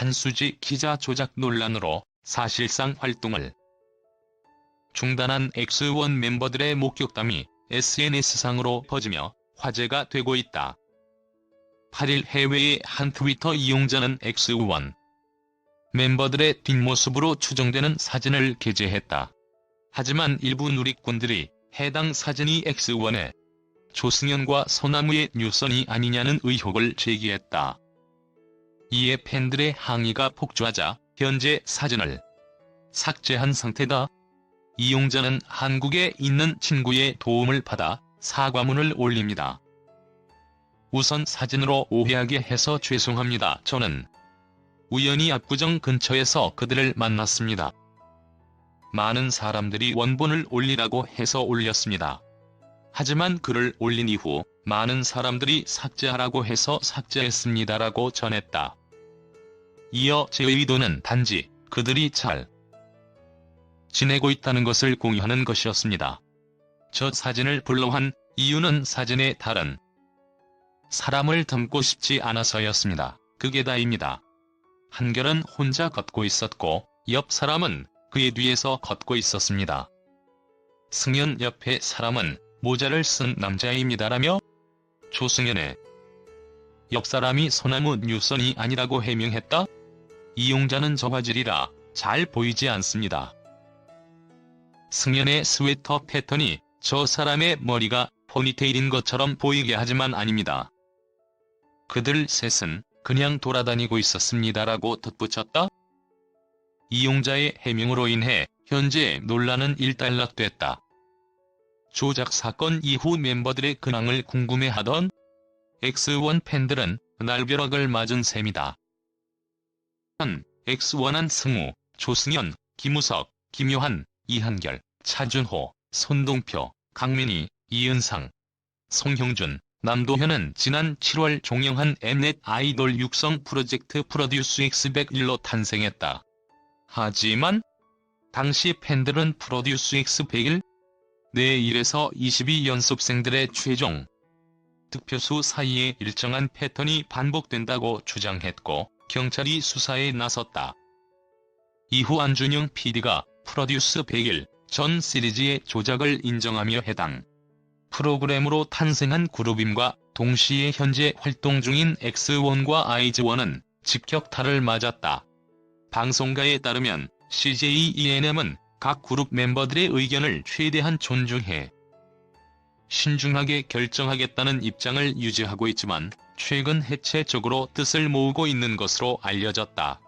한수지 기자 조작 논란으로 사실상 활동을 중단한 X1 멤버들의 목격담이 SNS상으로 퍼지며 화제가 되고 있다. 8일 해외의 한 트위터 이용자는 X1 멤버들의 뒷모습으로 추정되는 사진을 게재했다. 하지만 일부 누리꾼들이 해당 사진이 X1의 조승연과 소나무의 뉴선이 아니냐는 의혹을 제기했다. 이에 팬들의 항의가 폭주하자 현재 사진을 삭제한 상태다. 이용자는 한국에 있는 친구의 도움을 받아 사과문을 올립니다. 우선 사진으로 오해하게 해서 죄송합니다. 저는 우연히 압구정 근처에서 그들을 만났습니다. 많은 사람들이 원본을 올리라고 해서 올렸습니다. 하지만 글을 올린 이후 많은 사람들이 삭제하라고 해서 삭제했습니다라고 전했다. 이어 제 의도는 단지 그들이 잘 지내고 있다는 것을 공유하는 것이었습니다. 저 사진을 불러한 이유는 사진에 다른 사람을 담고 싶지 않아서였습니다. 그게 다입니다. 한결은 혼자 걷고 있었고 옆 사람은 그의 뒤에서 걷고 있었습니다. 승연 옆에 사람은 모자를 쓴 남자입니다라며 조승연의 옆 사람이 소나무 뉴선이 아니라고 해명했다? 이용자는 저화질이라 잘 보이지 않습니다. 승연의 스웨터 패턴이 저 사람의 머리가 포니테일인 것처럼 보이게 하지만 아닙니다. 그들 셋은 그냥 돌아다니고 있었습니다라고 덧붙였다. 이용자의 해명으로 인해 현재 논란은 일단락됐다. 조작 사건 이후 멤버들의 근황을 궁금해하던 X1 팬들은 날벼락을 맞은 셈이다. X1한 승우, 조승연, 김우석, 김요한, 이한결, 차준호, 손동표, 강민희, 이은상, 송형준, 남도현은 지난 7월 종영한 Mnet 아이돌 육성 프로젝트 프로듀스 X101로 탄생했다. 하지만 당시 팬들은 프로듀스 X101 내 1에서 22 연습생들의 최종 득표수 사이에 일정한 패턴이 반복된다고 주장했고 경찰이 수사에 나섰다. 이후 안준영 PD가 프로듀스 100일 전 시리즈의 조작을 인정하며 해당 프로그램으로 탄생한 그룹임과 동시에 현재 활동 중인 X1과 아이즈1은 직격탄을 맞았다. 방송가에 따르면 CJ ENM은 각 그룹 멤버들의 의견을 최대한 존중해 신중하게 결정하겠다는 입장을 유지하고 있지만 최근 해체적으로 뜻을 모으고 있는 것으로 알려졌다.